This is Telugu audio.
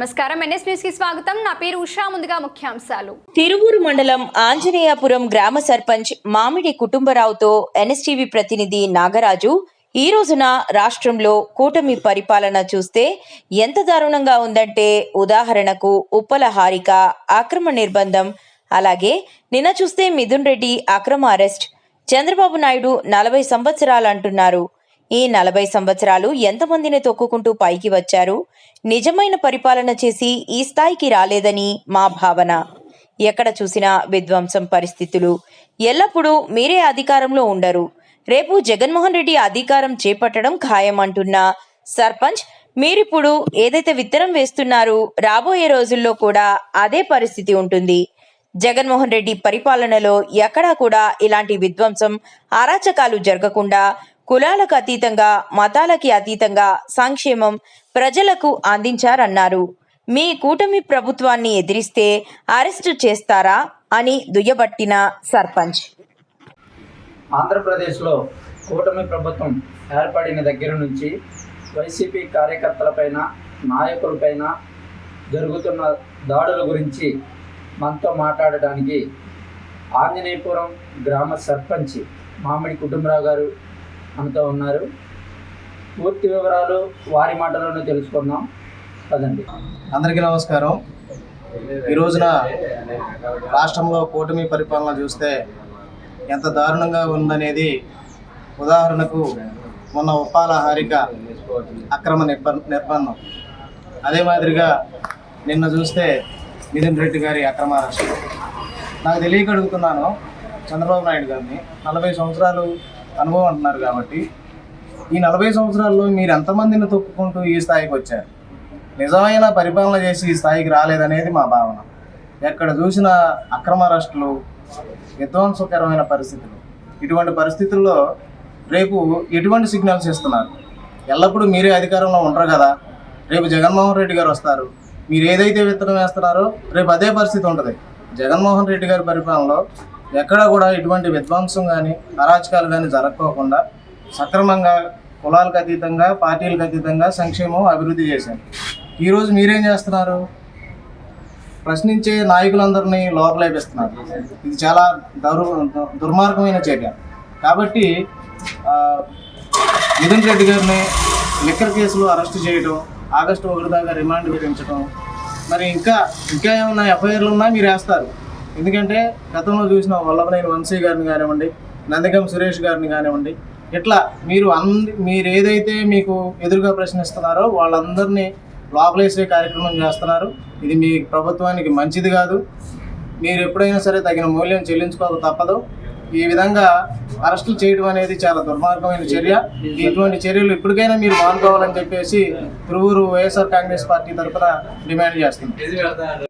నమస్కారం. ఎన్ఎస్ న్యూస్కి స్వాగతం. నా పేరు ఉషా. ముందుగా ముఖ్యాంశాలు. తిరువూరు మండలం ఆంజనేయపురం గ్రామ సర్పంచ్ మామిడి కుటుంబరావుతో ఎన్ఎస్టీవీ ప్రతినిధి నాగరాజు ఈ రోజున రాష్ట్రంలో కూటమి పరిపాలన చూస్తే ఎంత దారుణంగా ఉందంటే ఉదాహరణకు ఉప్పల హారిక అక్రమ నిర్బంధం అలాగే నిన్న చూస్తే మిథున్ రెడ్డి అక్రమ అరెస్ట్. చంద్రబాబు నాయుడు నలభై సంవత్సరాలు అంటున్నారు. ఈ నలభై సంవత్సరాలు ఎంతమందిని తొక్కుకుంటూ పైకి వచ్చారు? నిజమైన పరిపాలన చేసి ఈ స్థాయికి రాలేదని మా భావన. ఎక్కడ చూసినా విధ్వంసం పరిస్థితులు. ఎల్లప్పుడూ మీరే అధికారంలో ఉండరు. రేపు జగన్మోహన్ రెడ్డి అధికారం చేపట్టడం ఖాయమంటున్న సర్పంచ్ మీరిప్పుడు ఏదైతే విత్తనం వేస్తున్నారు రాబోయే రోజుల్లో కూడా అదే పరిస్థితి ఉంటుంది. జగన్మోహన్ రెడ్డి పరిపాలనలో ఎక్కడా కూడా ఇలాంటి విధ్వంసం అరాచకాలు జరగకుండా కులాలకు అతీతంగా మతాలకి అతీతంగా సంక్షేమం ప్రజలకు అందించారన్నారు. మీ కూటమి ప్రభుత్వాన్ని ఎదిరిస్తే అరెస్టు చేస్తారా అని దుయ్యబట్టిన సర్పంచ్. ఆంధ్రప్రదేశ్లో కూటమి ప్రభుత్వం ఏర్పడిన దగ్గర నుంచి వైసీపీ కార్యకర్తలపైన నాయకులపైన జరుగుతున్న దాడుల గురించి మనతో మాట్లాడడానికి ఆంజనేయపురం గ్రామ సర్పంచ్ మామిడి కుటుంబరావు గారు మనతో ఉన్నారు. పూర్తి వివరాలు వారి మాటలోనే తెలుసుకుందాం. పదండి. అందరికీ నమస్కారం. ఈ రోజున రాష్ట్రంలో కూటమి పరిపాలన చూస్తే ఎంత దారుణంగా ఉందనేది ఉదాహరణకు మొన్న ఉప్పాల హారిక అక్రమ నిర్బ నిర్బంధం. అదే మాదిరిగా నిన్న చూస్తే మిథున్ రెడ్డి గారి అక్రమ అరెస్ట్. నాకు తెలియక అడుగుతున్నాను చంద్రబాబు నాయుడు గారిని. నలభై సంవత్సరాలు అనుభవం అంటున్నారు కాబట్టి ఈ నలభై సంవత్సరాల్లో మీరు ఎంతమందిని తొక్కుకుంటూ ఈ స్థాయికి వచ్చారు? నిజమైన పరిపాలన చేసి ఈ స్థాయికి రాలేదనేది మా భావన. ఎక్కడ చూసిన అక్రమ అరెస్టులు విధ్వంసకరమైన పరిస్థితులు. ఇటువంటి పరిస్థితుల్లో రేపు ఎటువంటి సిగ్నల్స్ ఇస్తున్నారు? ఎల్లప్పుడూ మీరే అధికారంలో ఉండరు కదా? రేపు జగన్మోహన్ రెడ్డి గారు వస్తారు. మీరు ఏదైతే విత్తనం వేస్తున్నారో రేపు అదే పరిస్థితి ఉంటుంది. జగన్మోహన్ రెడ్డి గారి పరిపాలనలో ఎక్కడ కూడా ఎటువంటి విధ్వంసం కానీ అరాచకాలు కానీ జరగకోకుండా సక్రమంగా కులాలకు అతీతంగా పార్టీలకు అతీతంగా సంక్షేమం అభివృద్ధి చేశారు. ఈరోజు మీరేం చేస్తున్నారు? ప్రశ్నించే నాయకులందరినీ లోపలేపిస్తున్నారు ఇది చాలా దౌర్ దుర్మార్గమైన చర్య. కాబట్టి మిథున్ రెడ్డి గారిని లిక్కర్ కేసులో అరెస్ట్ చేయడం ఆగస్టు ఒకటి దాకా రిమాండ్ విధించడం మరి ఇంకా ఇంకా ఏమైనా ఎఫ్ఐఆర్లు ఉన్నా మీరు వేస్తారు. ఎందుకంటే గతంలో చూసిన వల్లభనేని వంశీ గారిని కానివ్వండి నందిగం సురేష్ గారిని కానివ్వండి ఇట్లా మీరు అంద మీరు ఏదైతే మీకు ఎదురుగా ప్రశ్నిస్తున్నారో వాళ్ళందరినీ లోపలేసే కార్యక్రమం చేస్తున్నారు. ఇది మీ ప్రభుత్వానికి మంచిది కాదు. మీరు ఎప్పుడైనా సరే తగిన మూల్యం చెల్లించుకోక తప్పదు. ఈ విధంగా అరెస్టులు చేయడం అనేది చాలా దుర్మార్గమైన చర్య. ఇటువంటి చర్యలు ఇప్పటికైనా మీరు మానుకోవాలని చెప్పేసి తిరువురు వైఎస్ఆర్ కాంగ్రెస్ పార్టీ తరఫున డిమాండ్ చేస్తుంది